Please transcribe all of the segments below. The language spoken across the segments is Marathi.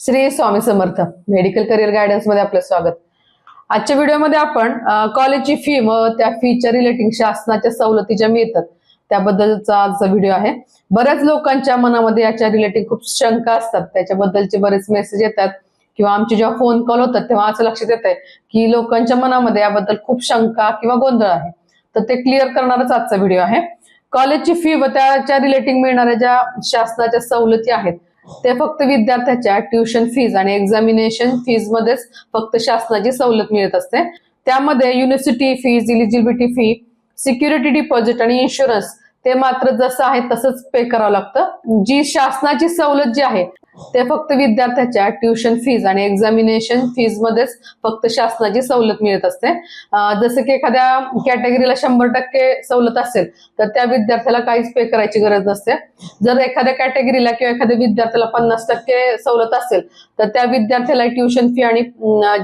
श्री स्वामी समर्थ मेडिकल करिअर गायडन्समध्ये आपलं स्वागत. आजच्या व्हिडिओमध्ये आपण कॉलेजची फी व त्या फीच्या रिलेटिंग शासनाच्या सवलती ज्या मिळतात. त्याबद्दलचा आजचा व्हिडिओ आहे. बऱ्याच लोकांच्या मनामध्ये याच्या रिलेटिंग खूप शंका असतात. त्याच्याबद्दलचे बरेच मेसेज येतात. किंवा आमचे जेव्हा फोन कॉल होतात तेव्हा असं लक्षात येत आहे की लोकांच्या मनामध्ये याबद्दल खूप शंका किंवा गोंधळ आहे. तर ते क्लिअर करणारच आजचा व्हिडिओ आहे. कॉलेजची फी व त्याच्या रिलेटिंग मिळणाऱ्या ज्या शासनाच्या सवलती आहेत ते फक्त विद्यार्थ्याच्या ट्युशन फीज आणि एक्झामिनेशन फीज मध्येच फक्त शासनाची सवलत मिळत असते. त्यामध्ये university fees eligibility fee security deposit आणि इन्शुरन्स ते मात्र जसं आहे तसंच पे करावं लागतं. जी शासनाची सवलत जी आहे ते फक्त विद्यार्थ्याच्या ट्युशन फीज आणि एक्झामिनेशन फीज मध्येच फक्त शासनाची सवलत मिळत असते. जसं की एखाद्या कॅटेगरीला शंभर टक्के सवलत असेल तर त्या विद्यार्थ्याला काहीच पे करायची गरज नसते. जर एखाद्या कॅटेगरीला किंवा एखाद्या विद्यार्थ्याला पन्नास टक्के सवलत असेल तर त्या विद्यार्थ्याला ट्युशन फी आणि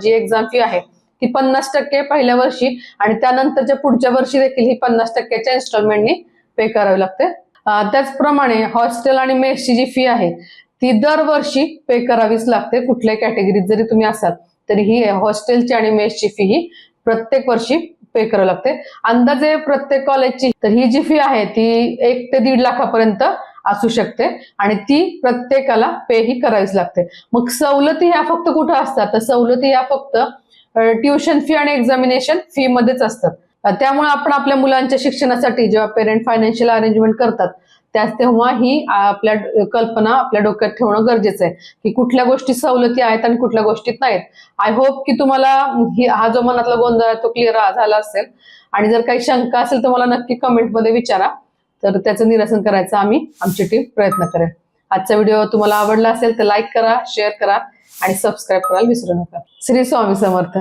जी एक्झाम फी आहे ती पन्नास टक्के पहिल्या वर्षी आणि त्यानंतरच्या पुढच्या वर्षी देखील ही पन्नास टक्क्याच्या इन्स्टॉलमेंटनी पे करावी लागते. त्याचप्रमाणे हॉस्टेल आणि मेसची जी फी आहे ती दरवर्षी पे करावीच लागते कुठल्याही कॅटेगरीत जरी तुम्ही असाल तरी ही हॉस्टेलची आणि मेसची फी ही प्रत्येक वर्षी पे करावी लागते. अंदाजे प्रत्येक कॉलेजची तर ही जी फी आहे ती एक ते दीड लाखापर्यंत असू शकते आणि ती प्रत्येकाला पे ही करावीच लागते. मग सवलती ह्या फक्त कुठं असतात? तर सवलती ह्या फक्त ट्युशन फी आणि एक्झामिनेशन फी मध्येच असतात. त्यामुळे आपण आपल्या मुलांच्या शिक्षणासाठी जेव्हा पेरेंट फायनान्शियल अरेंजमेंट करतात त्याच तेव्हा ही आपल्या कल्पना आपल्या डोक्यात ठेवणं गरजेचं आहे. की कुठल्या गोष्टी सवलती आहेत आणि कुठल्या गोष्टीत नाहीत. आय होप की तुम्हाला ही हा जो मनातला गोंधळ आहे तो क्लिअर झाला असेल. आणि जर काही शंका असेल तर मला नक्की कमेंटमध्ये विचारा. तर त्याचं निरसन करायचं आम्ही आमची टीम प्रयत्न करेल. आजचा व्हिडिओ तुम्हाला आवडला असेल तर लाईक करा शेअर करा आणि सबस्क्राईब करायला विसरू नका. श्री स्वामी समर्थ.